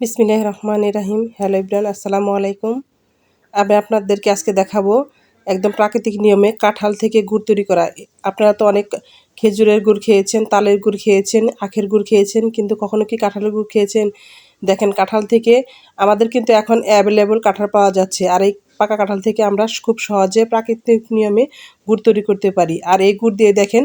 বিসমিল্লাহ রহমান রাহিম। হ্যালো ইব্রান, আসসালামু আলাইকুম। আমি আপনাদেরকে আজকে দেখাবো একদম প্রাকৃতিক নিয়মে কাঁঠাল থেকে গুড় তৈরি করা। আপনারা তো অনেক খেজুরের গুড় খেয়েছেন, তালের গুড় খেয়েছেন, আখের গুড় খেয়েছেন, কিন্তু কখনো কি কাঁঠালের গুড় খেয়েছেন? দেখেন, কাঁঠাল থেকে আমাদের কিন্তু এখন অ্যাভেলেবল কাঁঠাল পাওয়া যাচ্ছে। আর এই পাকা কাঁঠাল থেকে আমরা খুব সহজে প্রাকৃতিক নিয়মে গুড় তৈরি করতে পারি। আর এই গুড় দিয়ে দেখেন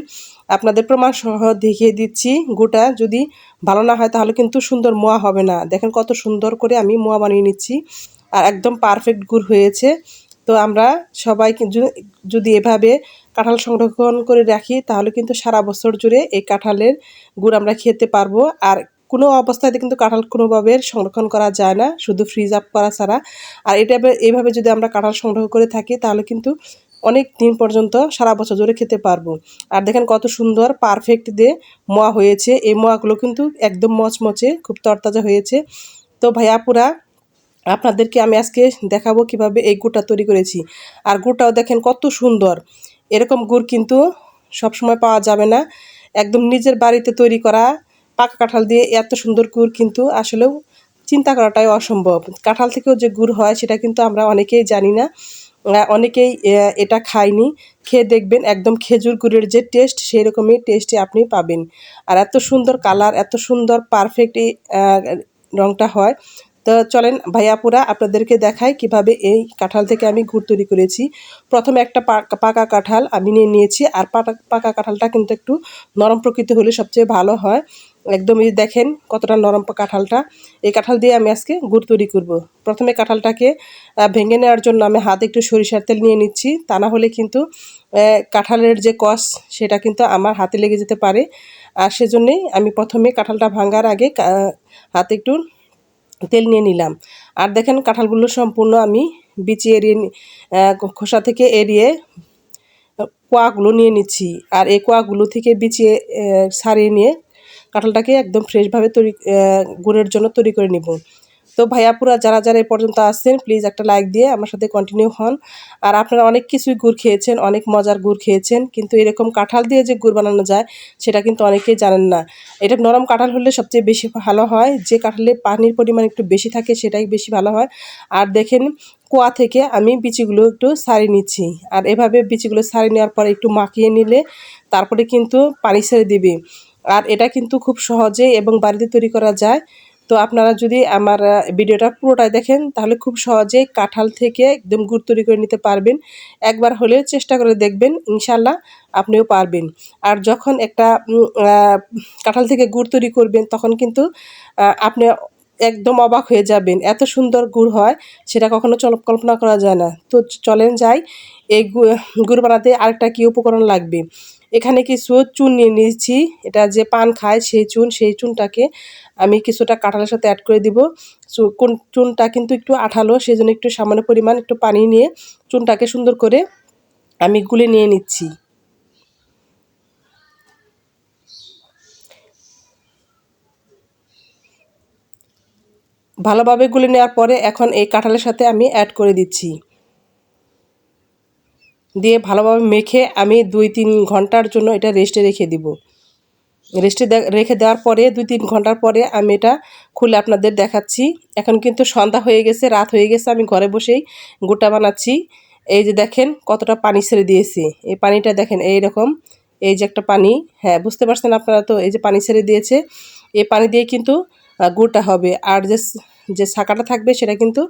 আপনাদের প্রমাণ সহ দেখিয়ে দিচ্ছি গুড়টা যদি ভালো না হয় তাহলে কিন্তু সুন্দর মোয়া হবে না। দেখেন কত সুন্দর করে আমি মোয়া বানিয়ে নিচ্ছি। আর একদম পারফেক্ট গুড় হয়েছে। তো আমরা সবাই যদি এভাবে কাঁঠাল সংরক্ষণ করে রাখি, তাহলে কিন্তু সারা বছর জুড়ে এই কাঁঠালের গুড় আমরা খেতে পারব। আর কোনো অবস্থাতে কিন্তু কাঁঠাল কোনোভাবে সংরক্ষণ করা যায় না, শুধু ফ্রিজ আপ করা ছাড়া। আর এটা এভাবে যদি আমরা কাঁঠাল সংগ্রহ করে থাকি, তাহলে কিন্তু অনেক দিন পর্যন্ত সারা বছর জুড়ে খেতে পারব। আর দেখেন কত সুন্দর পারফেক্ট দিয়ে মোয়া হয়েছে। এই মোয়াগুলো কিন্তু একদম মচমচে, খুব তরতাজা হয়েছে। তো ভাইয়াপুরা আপনাদেরকে আমি আজকে দেখাবো কীভাবে এই গুড়টা তৈরি করেছি। আর গুড়টাও দেখেন কত সুন্দর। এরকম গুড় কিন্তু সবসময় পাওয়া যাবে না। একদম নিজের বাড়িতে তৈরি করা পাকা কাঁঠাল দিয়ে এত সুন্দর গুড় কিন্তু আসলেও চিন্তা করাটাই অসম্ভব। কাঁঠাল থেকেও যে গুড় হয়, সেটা কিন্তু আমরা অনেকেই জানি না। অনেকেই এটা খায়নি। খেয়ে দেখবেন একদম খেজুর গুড়ের যে টেস্ট সেই রকমই টেস্টে আপনি পাবেন। আর এত সুন্দর কালার এত সুন্দর পারফেক্ট এই রঙটা হয়। তো চলেন ভাইয়াপুরা আপনাদেরকে দেখাই কীভাবে এই কাঁঠাল থেকে আমি গুড় তৈরি করেছি। প্রথমে একটা পাকা কাঁঠাল আমি নিয়ে নিয়েছি। আর পাকা কাঁঠালটা কিন্তু একটু নরম প্রকৃতি হলে সবচেয়ে ভালো হয়। একদম এই দেখেন কতটা নরম কাঁঠালটা। এই কাঁঠাল দিয়ে আমি আজকে গুড় তৈরি করব। প্রথমে কাঁঠালটাকে ভেঙে নেওয়ার জন্য আমি হাতে একটু সরিষার তেল নিয়ে নিচ্ছি। তা না হলে কিন্তু কাঁঠালের যে কষ, সেটা কিন্তু আমার হাতে লেগে যেতে পারে। আর সেজন্যেই আমি প্রথমে কাঁঠালটা ভাঙার আগে হাতে একটু তেল নিয়ে নিলাম। আর দেখেন কাঁঠালগুলো সম্পূর্ণ আমি বিচি এড়িয়ে খোসা থেকে এড়িয়ে কোয়াগুলো নিয়ে নিচ্ছি। আর এই কোয়াগুলো থেকে বিচিয়ে ছাড়িয়ে নিয়ে কাঁঠালটাকে একদম ফ্রেশভাবে তৈরি গুড়ের জন্য তৈরি করে নিব। তো ভাইয়াপুরা যারা যারা এ পর্যন্ত আসছেন প্লিজ একটা লাইক দিয়ে আমার সাথে কন্টিনিউ হন। আর আপনারা অনেক কিছুই গুড় খেয়েছেন, অনেক মজার গুড় খেয়েছেন, কিন্তু এরকম কাঁঠাল দিয়ে যে গুড় বানানো যায়, সেটা কিন্তু অনেকেই জানেন না। এটা নরম কাঁঠাল হলে সবচেয়ে বেশি ভালো হয়, যে কাঁঠালে পানির পরিমাণ একটু বেশি থাকে, সেটাই বেশি ভালো হয়। আর দেখেন, কোয়া থেকে আমি বিচিগুলো একটু সারিয়ে নিচ্ছি। আর এভাবে বিচিগুলো সারিয়ে নেওয়ার পরে একটু মাখিয়ে নিলে, তারপরে কিন্তু পানি ছেড়ে দিবে। আর এটা কিন্তু খুব সহজে এবং বাড়িতে তৈরি করা যায়। তো আপনারা যদি আমার ভিডিওটা পুরোটাই দেখেন, তাহলে খুব সহজে কাঁঠাল থেকে একদম গুড় তৈরি করে নিতে পারবেন। একবার হলে চেষ্টা করে দেখবেন ইনশাল্লাহ আপনিও পারবেন। আর যখন একটা কাঁঠাল থেকে গুড় তৈরি করবেন, তখন কিন্তু আপনি একদম অবাক হয়ে যাবেন, এত সুন্দর গুড় হয়, সেটা কখনো চল কল্পনা করা যায় না। তো চলেন যাই, এই গুড় বানাতে আরেকটা কী উপকরণ লাগবে? এখানে কিছু চুন নিয়ে নিয়েছি। এটা যে পান খায় সেই চুন, সেই চুনটাকে আমি কিছুটা কাঁঠালের সাথে অ্যাড করে দিব। কোন চুনটা কিন্তু একটু আঠালো সেই জন্য একটু সামান্য পরিমাণ একটু পানি নিয়ে চুনটাকে সুন্দর করে আমি গুলে নিয়ে নিচ্ছি। ভালোভাবে গুলে নেওয়ার পরে এখন এই কাঁঠালের সাথে আমি অ্যাড করে দিচ্ছি। দিয়ে ভালোভাবে মেখে আমি দুই তিন ঘণ্টার জন্য এটা রেস্টে রেখে দিব। রেস্টে রেখে দেওয়ার পরে দুই তিন ঘণ্টার পরে আমি এটা খুলে আপনাদের দেখাচ্ছি। এখন কিন্তু সন্ধ্যা হয়ে গেছে, রাত হয়ে গেছে, আমি ঘরে বসেই গোটা বানাচ্ছি। এই যে দেখেন কতটা পানি ছেড়ে দিয়েছি। এই পানিটা দেখেন এই রকম এই যে একটা পানি। হ্যাঁ বুঝতে পারছেন আপনারা তো? এই যে পানি ছেড়ে দিয়েছে। এই পানি দিয়ে কিন্তু গুড়টা হবে। আর যে যে শাঁকাটা থাকবে সেটা কিন্তু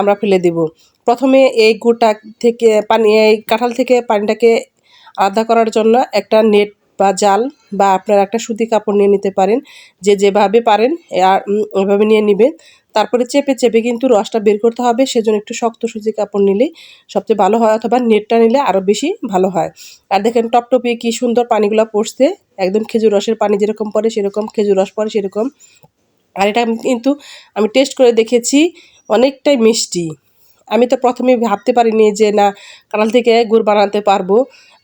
আমরা ফেলে দেব। প্রথমে এই গুড়টা থেকে পানি, এই কাঁঠাল থেকে পানিটাকে আলাদা করার জন্য একটা নেট বা জাল বা আপনারা একটা সুতি কাপড় নিয়ে নিতে পারেন। যে যেভাবে পারেন, আর ওইভাবে নিয়ে নেবেন। তারপরে চেপে চেপে কিন্তু রসটা বের করতে হবে। সেজন্য একটু শক্ত সুতি কাপড় নিলেই সবচেয়ে ভালো হয় অথবা নেটটা নিলে আরও বেশি ভালো হয়। আর দেখেন টপটপিয়ে কী সুন্দর পানিগুলো পড়ছে। একদম খেজুর রসের পানি যেরকম পড়ে সেরকম, খেজুর রস পড়ে সেরকম। আর এটা কিন্তু আমি টেস্ট করে দেখেছি অনেকটাই মিষ্টি। আমি তো প্রথমে ভাবতে পারিনি যে না কাঁঠাল থেকে গুড় বানাতে পারব।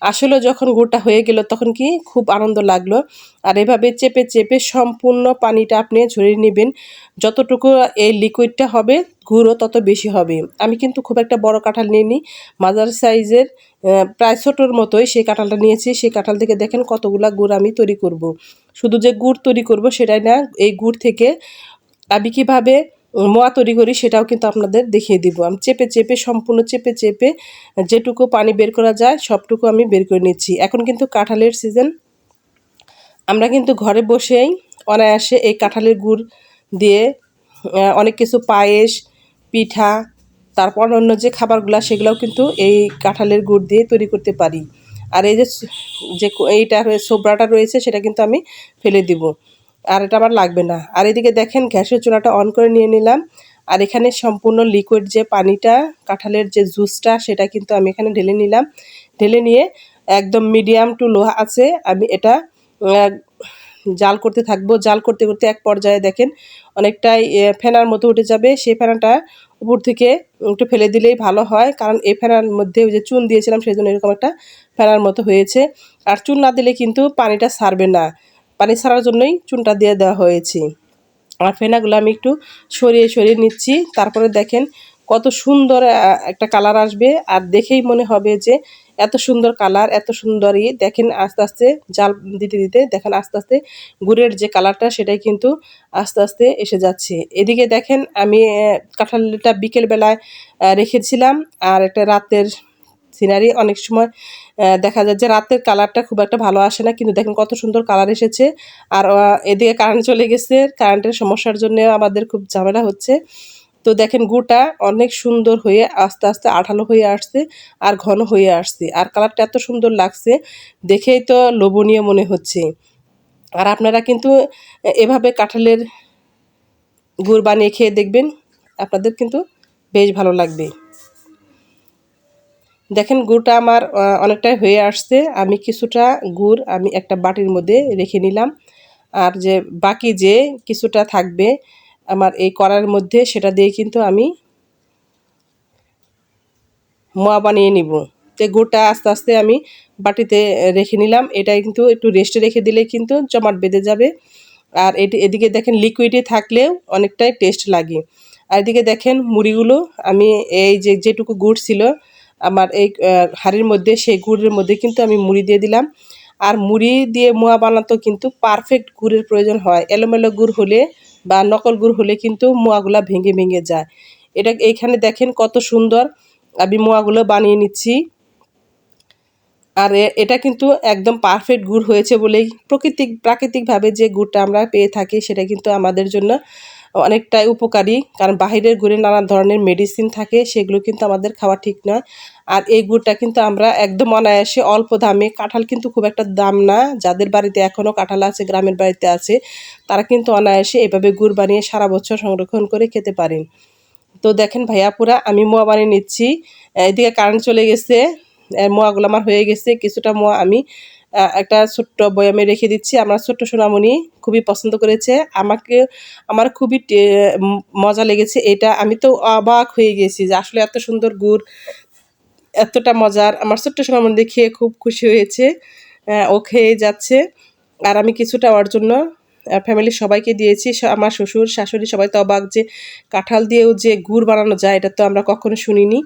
আসলে যখন গুড়টা হয়ে গেল তখন কি খুব আনন্দ লাগল। আর এভাবে চেপে চেপে সম্পূর্ণ পানিটা আপনি ঝরিয়ে নেবেন। যতটুকু এই লিকুইডটা হবে গুঁড়ো তত বেশি হবে। আমি কিন্তু খুব একটা বড় কাঁঠাল নিয়ে নিই মাজার সাইজের প্রায় ছোটোর মতোই সেই কাঁঠালটা নিয়েছি। সেই কাঁঠাল থেকে দেখেন কতগুলা গুড় আমি তৈরি করব। শুধু যে গুড় তৈরি করব সেটাই না, এই গুড় থেকে আমি কীভাবে মোয়া তৈরি করি, সেটাও কিন্তু আপনাদের দেখিয়ে দিব। আমি চেপে চেপে, সম্পূর্ণ চেপে চেপে যেটুকু পানি বের করা যায়, সবটুকু আমি বের করে নিচ্ছি। এখন কিন্তু কাঁঠালের সিজন। আমরা কিন্তু ঘরে বসেই অনায়াসে এই কাঁঠালের গুড় দিয়ে অনেক কিছু পায়েস, পিঠা, তারপর অন্য যে খাবারগুলো, সেগুলোও কিন্তু এই কাঁঠালের গুড় দিয়ে তৈরি করতে পারি। আর এই যে এইটা সোবরাটা রয়েছে, সেটা কিন্তু আমি ফেলে দিব। আর এটা আমার লাগবে না। আর এদিকে দেখেন গ্যাসের চুলাটা অন করে নিয়ে নিলাম। আর এখানে সম্পূর্ণ লিকুইড যে পানিটা, কাঁঠালের যে জুসটা সেটা কিন্তু আমি এখানে ঢেলে নিলাম। ঢেলে নিয়ে একদম মিডিয়াম টু লোহা আছে। আমি এটা জাল করতে থাকব। জাল করতে করতে এক পর্যায়ে দেখেন অনেকটাই ফেনার মতো উঠে যাবে। সেই ফেনাটা উপর থেকে একটু ফেলে দিলেই ভালো হয়। কারণ এই ফেনার মধ্যে ওই যে চুন দিয়েছিলাম সেই জন্য এরকম একটা ফেনার মতো হয়েছে। আর চুন না দিলে কিন্তু পানিটা সারবে না। পানি ছাড়ার জন্যই চুনটা দিয়ে দেওয়া হয়েছে। আর ফেনাগুলো আমি একটু সরিয়ে সরিয়ে নিচ্ছি। তারপরে দেখেন কত সুন্দর একটা কালার আসবে। আর দেখেই মনে হবে যে এত সুন্দর কালার, এত সুন্দরই। দেখেন আস্তে আস্তে জাল দিতে দিতে, দেখেন আস্তে আস্তে গুড়ের যে কালারটা, সেটাই কিন্তু আস্তে আস্তে এসে যাচ্ছে। এদিকে দেখেন আমি কাঁঠালটা বিকেলবেলায় রেখেছিলাম। আর একটা রাতের সিনারি অনেক সময় দেখা যায় যে রাতের কালারটা খুব একটা ভালো আসে না, কিন্তু দেখেন কত সুন্দর কালার এসেছে। আর এদিকে কারেন্ট চলে গেছে কারেন্টের সমস্যার জন্য আমাদের খুব ঝামেলা হচ্ছে। তো দেখেন গুটা অনেক সুন্দর হয়ে আস্তে আস্তে আঠালো হয়ে আসছে আর ঘন হয়ে আসছে। আর কালারটা এত সুন্দর লাগছে, দেখেই তো লোভনীয় মনে হচ্ছে। আর আপনারা কিন্তু এভাবে কাঁঠালের গুড় বানিয়ে খেয়ে দেখবেন, আপনাদের কিন্তু বেশ ভালো লাগবে। দেখেন গুড়টা আমার অনেকটাই হয়ে আসছে। আমি কিছুটা গুড় আমি একটা বাটির মধ্যে রেখে নিলাম। আর যে বাকি যে কিছুটা থাকবে আমার এই করার মধ্যে, সেটা দিয়ে কিন্তু আমি মোয়া বানিয়ে নিব। তো গুড়টা আস্তে আস্তে আমি বাটিতে রেখে নিলাম। এটা কিন্তু একটু রেস্টে রেখে দিলে কিন্তু জমাট বেঁধে যাবে। আর এটি, এদিকে দেখেন লিকুইডে থাকলেও অনেকটাই টেস্ট লাগে। আর এদিকে দেখেন মুড়িগুলো, আমি এই যে যেটুকু গুড় ছিল আমার এই হাড়ির মধ্যে, সেই গুড়ের মধ্যে কিন্তু আমি মুড়ি দিয়ে দিলাম। আর মুড়ি দিয়ে মোয়া বানাতো কিন্তু পারফেক্ট গুড়ের প্রয়োজন হয়। এলোমেলো গুড় হলে বা নকল গুড় হলে কিন্তু মোয়াগুলা ভেঙে ভেঙে যায়। এটা এইখানে দেখেন কত সুন্দর আমি মোয়াগুলো বানিয়ে নিচ্ছি। আর এটা কিন্তু একদম পারফেক্ট গুড় হয়েছে বলেই প্রকৃতিক, প্রাকৃতিকভাবে যে গুড়টা আমরা পেয়ে থাকি সেটা কিন্তু আমাদের জন্য অনেকটাই উপকারী, কারণ বাহিরের গুড়ে নানা ধরনের মেডিসিন থাকে, সেগুলো কিন্তু আমাদের খাওয়া ঠিক নয়। আর এই গুড়টা কিন্তু আমরা একদম অনায়াসে অল্প দামে, কাঁঠাল কিন্তু খুব একটা দাম না, যাদের বাড়িতে এখনও কাঁঠাল আছে, গ্রামের বাড়িতে আছে, তারা কিন্তু অনায়াসে এভাবে গুড় বানিয়ে সারা বছর সংরক্ষণ করে খেতে পারেন। তো দেখেন ভাইয়াপুরা আমি মোয়া বানিয়ে নিচ্ছি। এদিকে কারেন্ট চলে গেছে মোয়াগুলো আমার হয়ে গেছে, কিছুটা মোয়া আমি একটা ছোট্ট বয়ামে রেখে দিচ্ছি। আমার ছোট্ট সোনামণি খুবই পছন্দ করেছে। আমাকে, আমার খুবই মজা লেগেছে এটা। আমি তো অবাক হয়ে গেছি যে আসলে এত সুন্দর গুড়, এতটা মজার। আমার ছোট্ট সোনামণি খেয়ে খুব খুশি হয়েছে। ও খেয়ে যাচ্ছে। আর আমি কিছুটা ওর জন্য ফ্যামিলির সবাইকে দিয়েছি। আমার শ্বশুর, শাশুড়ি সবাই তো অবাক যে কাঁঠাল দিয়েও যে গুড় বানানো যায়, এটা তো আমরা কখনো শুনিনি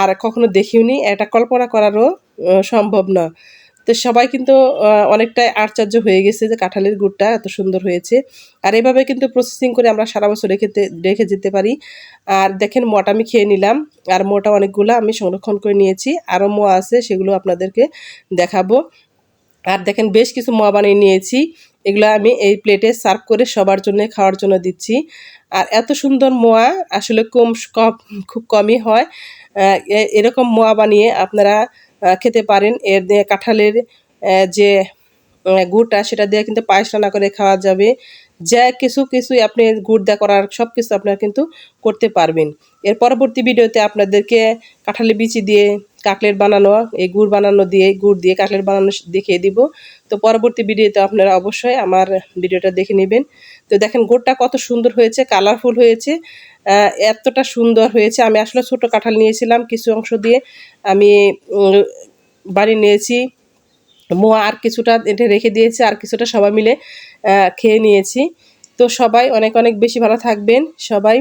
আর কখনো দেখিওনি। এটা কল্পনা করারও সম্ভব না। তো সবাই কিন্তু অনেকটাই আশ্চর্য হয়ে গেছে যে কাঁঠালের গুড়টা এত সুন্দর হয়েছে। আর এভাবে কিন্তু প্রসেসিং করে আমরা সারা বছর রেখে রেখে যেতে পারি। আর দেখেন মোটা আমি খেয়ে নিলাম। আর মোটা অনেকগুলো আমি সংরক্ষণ করে নিয়েছি। আরও মোয়া আছে, সেগুলো আপনাদেরকে দেখাবো। আর দেখেন বেশ কিছু মোয়া বানিয়ে নিয়েছি। এগুলো আমি এই প্লেটে সার্ভ করে সবার জন্য, খাওয়ার জন্য দিচ্ছি। আর এত সুন্দর মোয়া আসলে কম, খুব কমই হয়। এরকম মোয়া বানিয়ে আপনারা খেতে পারেন। এর কাঁঠালের যে গুড়টা সেটা দিয়ে কিন্তু পায়েস রান্না করে খাওয়া যাবে। যা কিছু কিছুই আপনি গুড় দেওয়া করার সব কিছু আপনারা কিন্তু করতে পারবেন। এর পরবর্তী ভিডিওতে আপনাদেরকে কাঁঠালি বিচি দিয়ে, কাকলেট বানানো, এই গুড় বানানো দিয়ে, গুড় দিয়ে কাকলেট বানানো দেখিয়ে দিব। তো পরবর্তী ভিডিওতে আপনারা অবশ্যই আমার ভিডিওটা দেখে নেবেন। তো দেখেন গুড়টা কত সুন্দর হয়েছে কালারফুল হয়েছে এতটা সুন্দর হয়েছে। আমি আসলে ছোট কাঁঠাল নিয়েছিলাম, কিছু অংশ দিয়ে আমি বাড়ি নিয়েছি। মোয়া আর কিছুটা এটা রেখে দিয়েছে, আর কিছুটা সবাই মিলে খেয়ে নিয়েছি। তো সবাই অনেক অনেক বেশি ভালো থাকবেন। সবাই